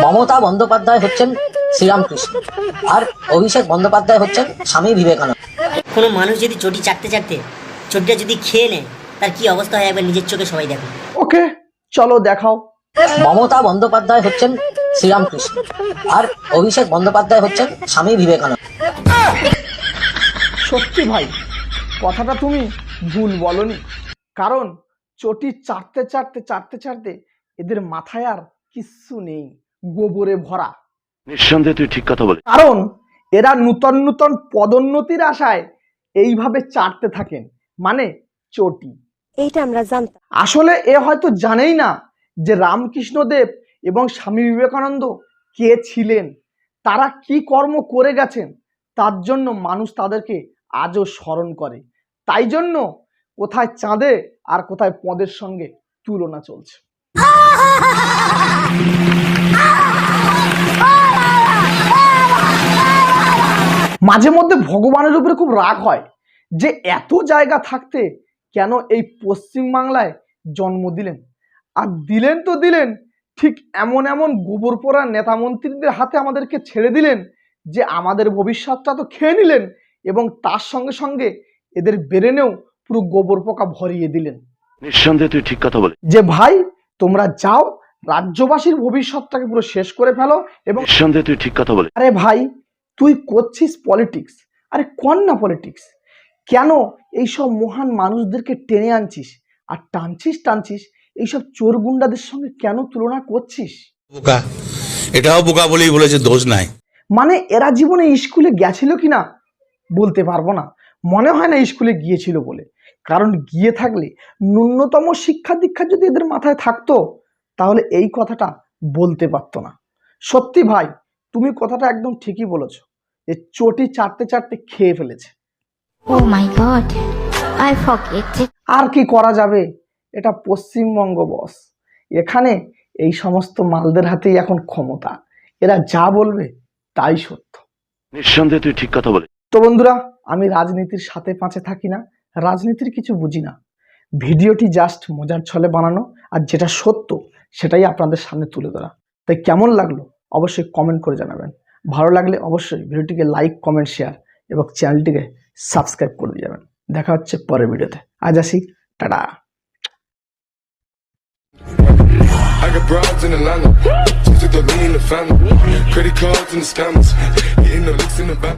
মমতা বন্দ্যোপাধ্যায় হচ্ছেন শ্রীরামকৃষ্ণ। আর অভিষেক বন্দ্যোপাধ্যায় হচ্ছেন স্বামী বিবেকানন্দ। কোনো মানুষ যদি চটি চাটতে চাটতে চটিটা যদি খেয়ে নেয় তার কি অবস্থা হয় একবার নিজের চোখে সবাই দেখো? ওকে চলো দেখাও। মমতা বন্দ্যোপাধ্যায় হচ্ছেন শ্রীরামকৃষ্ণ। আর অভিষেক বন্দ্যোপাধ্যায় হচ্ছেন স্বামী বিবেকানন্দ। সত্যি ভাই কথাটা তুমি ভুল বলনি। কারণ চটি চাটতে চাটতে চাটতে চাটতে এদের মাথায় আর কিচ্ছু নেই। গোবরে ভরা। নিঃসন্দেহে তুই ঠিক কথা বলে কারণ এরা নূতন নূতন পদোন্নতির আশায় এইভাবে চাটতে থাকেন। মানে চটি। এইটা আমরা জানতাম। আসলে এ হয়তো জানেই না যে রামকৃষ্ণদেব এবং স্বামী বিবেকানন্দ কে ছিলেন তারা কি কর্ম করে গেছেন তার জন্য মানুষ তাদেরকে আজও স্মরণ করে। তাই জন্য কোথায় চাঁদে আর কোথায় পদের সঙ্গে তুলনা চলছে। মাঝে মধ্যে ভগবানের উপরে খুব রাগ হয় যে এত জায়গা থাকতে কেন এই পশ্চিম বাংলায় জন্ম দিলেন? আর দিলেন তো দিলেন ঠিক এমন এমন গোবর পোড়া নেতা মন্ত্রীদের হাতে আমাদেরকে ছেড়ে দিলেন যে আমাদের ভবিষ্যৎটা তো খেয়ে নিলেন এবং তার সঙ্গে সঙ্গে এদের বেরেনেও পুরো গোবর পোকা ভরিয়ে দিলেন। নিঃসন্দেহে তুই ঠিক কথা বলে যে ভাই তোমরা যাও রাজ্যবাসীর ভবিষ্যৎটাকে পুরো শেষ করে ফেলো এবং নিঃসন্দেহে তুই ঠিক কথা বলে আরে ভাই তুই করছিস পলিটিক্স আরে কর না পলিটিক্স কেন এইসব মহান মানুষদেরকে টেনে আনছিস? আর টানছিস টানছিস এইসব চোর গুন্ডাদের সঙ্গে কেন তুলনা করছিস? বোকা। এটাও বোকা বলেই বলেছে দোষ নাই। মানে এরা জীবনে স্কুলে গেছিল কি না বলতে পারব না। মনে হয় না স্কুলে গিয়েছিল বলে। কারণ গিয়ে থাকলে ন্যূনতম শিক্ষা দীক্ষা যদি এদের মাথায় থাকতো তাহলে এই কথাটা বলতে পারতো না। সত্যি ভাই তুমি কথাটা একদম ঠিকই বলেছ যে চটি চাটতে চাটতে খেয়ে ফেলেছে। Oh my god, I forget it. আর কি করা যাবে? এটা পশ্চিমবঙ্গ বস এখানে এই সমস্ত মালদের হাতেই এখন ক্ষমতা। এরা যা বলবে তাই সত্য। নিঃসন্দেহে তুই ঠিক কথা বলে তো বন্ধুরা আমি রাজনীতির সাথে পাঁচে থাকি না রাজনীতির কিছু বুঝি না। ভিডিওটি জাস্ট মজার ছলে বানানো আর যেটা সত্য সেটাই আপনাদের সামনে তুলে ধরা। তাই কেমন লাগল? অবশ্যই কমেন্ট করে জানাবেন ভালো লাগলে অবশ্যই ভিডিওটিকে লাইক কমেন্ট শেয়ার এবং চ্যানেলটিকে সাবস্ক্রাইব করে দিয়ে যাবেন দেখা হচ্ছে পরের ভিডিওতে আজ আসি tata I got broads in Atlanta. Just to the me in the family. Credit cards and the scammers. Hitting the licks in the back.